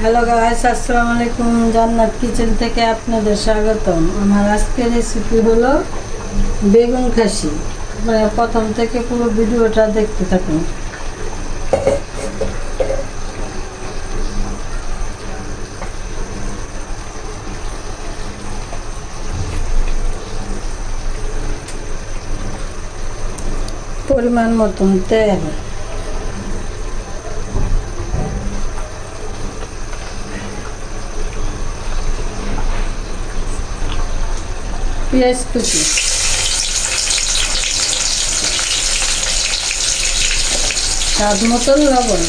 Hello guys আসসালামু আলাইকুম জান্নাত কিচেন থেকে আপনাদের স্বাগতম। আমার আজকের রেসিপি হলো বেগুন খাসি। মানে প্রথম থেকে পুরো ভিডিওটা দেখতে থাকুন। পরিমাণ মতন তেল। পেঁয়াজ কুচি স্বাদ মতন লবণ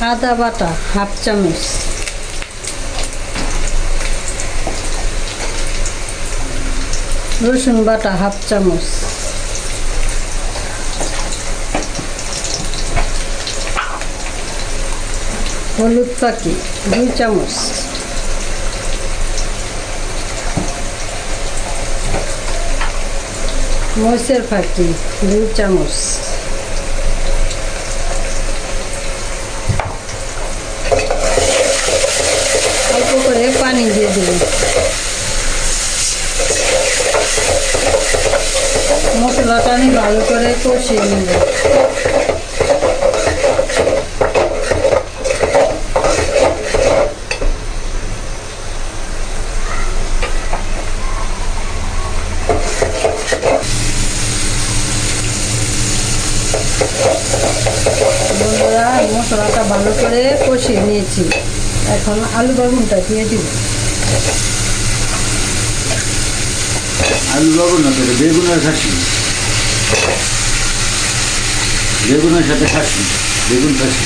আদা বাটা, হাফ চামচ। রসুন বাটা, হাফ চামচ। হলুদ পাখি, দুই চামচ। মরিচের ফাঁকি দুই চামচ। পানি দিয়ে দেব মশলাটা আমি ভালো করে কষিয়ে নেব মশলাটা ভালো করে কষিয়ে নিয়েছি। এখন আলু বেগুনটা দিয়ে দিব। আলু লবণ না তোর বেগুনের খাসি। বেগুনের সাথে খাসি, বেগুন খাসি।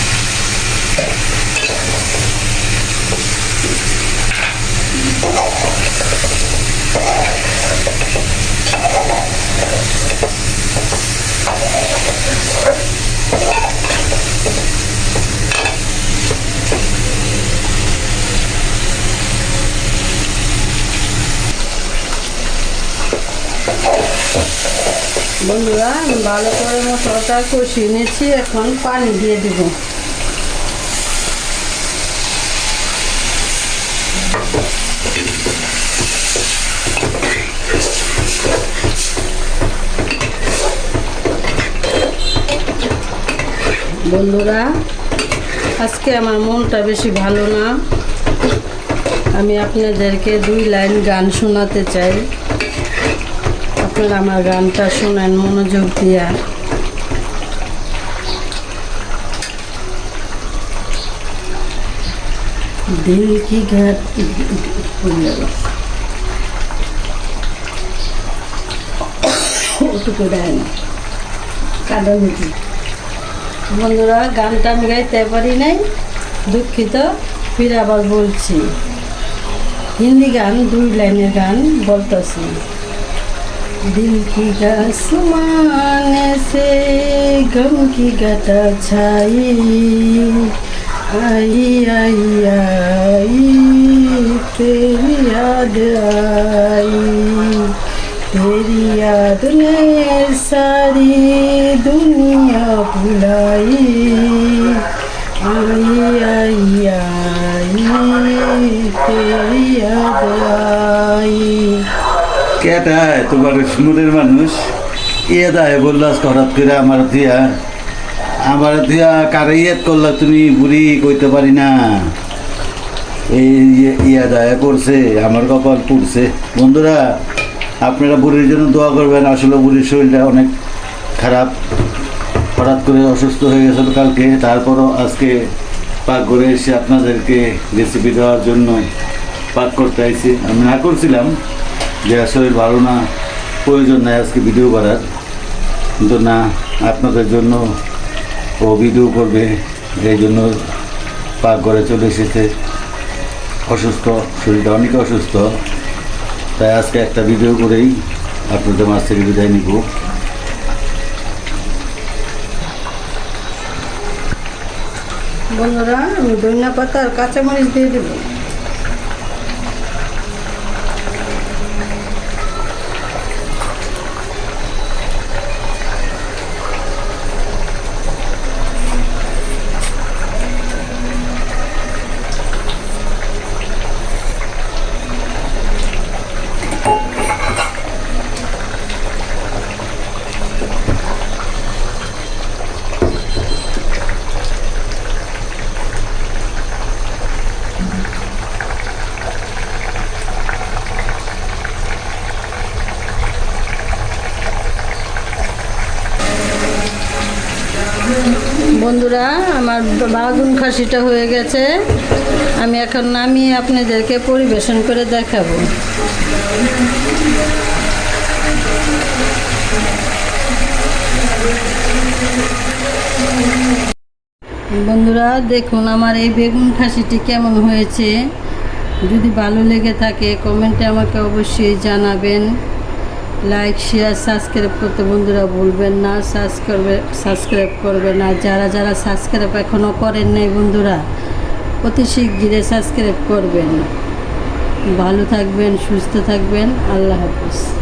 বন্ধুরা ভালো করে মশলাটা কষিয়ে নিয়েছি এখন পানি দিয়ে দিব। বন্ধুরা, আজকে আমার মনটা বেশি ভালো না। আমি আপনাদেরকে দুই লাইন গান শোনাতে চাই। আপনারা আমার গানটা শোনেন, মনোযোগ দিয়া। দিল কি দেয় বন্ধুরা, গানটা আমি গাইতে পারি নাই, দুঃখিত। ফির আবার বলছি। হিন্দি গান, দুই লাইনের গান বলতেছি। दिल की आसमान से गम की गटा छाई। आई आई आई, तेरी याद आई। तेरी याद ने सारी दुनिया भुलाई। आई आई आई, तेरी याद आई। কেটায় তোমার সুন্দরের মানুষ? ইয়ে দায় বলল হঠাৎ করে আমার দিয়া। আমার দিয়া কারে ইয়েত করলা তুমি বুড়ি কইতে পারি না। এই ইয়ে- ইয়া দায় করছে, আমার কপাল পুড়ছে। বন্ধুরা, আপনারা বুড়ির জন্য দোয়া করবেন, আসলে বুড়ির শরীরটা অনেক খারাপ। হঠাৎ করে অসুস্থ হয়ে গেছিল কালকে, তারপরও আজকে পাক করে এসে আপনাদেরকে রেসিপি দেওয়ার জন্য পাক করতে আইছি। আমি না করছিলাম যে আসলে ভালো না প্রয়োজন নাই আজকে ভিডিও করার কিন্তু না, আপনাদের জন্য ও ভিডিও করবে, এই জন্য পাক ঘরে চলে এসেছে। অসুস্থ, শরীরটা অনেক অসুস্থ। তাই আজকে একটা ভিডিও করেই আপনাদের মাছ থেকে বিদায় নিব। বন্ধুরা, আমি ধনিয়া পাতা আর কাঁচামরিচ দিয়ে দেবো। বন্ধুরা, আমার বাগুন খাসিটা হয়ে গেছে। আমি এখন নামিয়ে আপনাদেরকে পরিবেশন করে দেখাবো। বন্ধুরা, দেখুন আমার এই বেগুন খাসিটি কেমন হয়েছে। যদি ভালো লেগে থাকে, কমেন্টে আমাকে অবশ্যই জানাবেন। লাইক শেয়ার সাবস্ক্রাইব করতে বন্ধুরা ভুলবেন না। সাবস্ক্রাইব সাবস্ক্রাইব করবেন না। যারা যারা সাবস্ক্রাইব এখনও করেন নাই বন্ধুরা, অতি শীঘ্রই সাবস্ক্রাইব করবেন। ভালো থাকবেন, সুস্থ থাকবেন। আল্লাহ হাফিজ।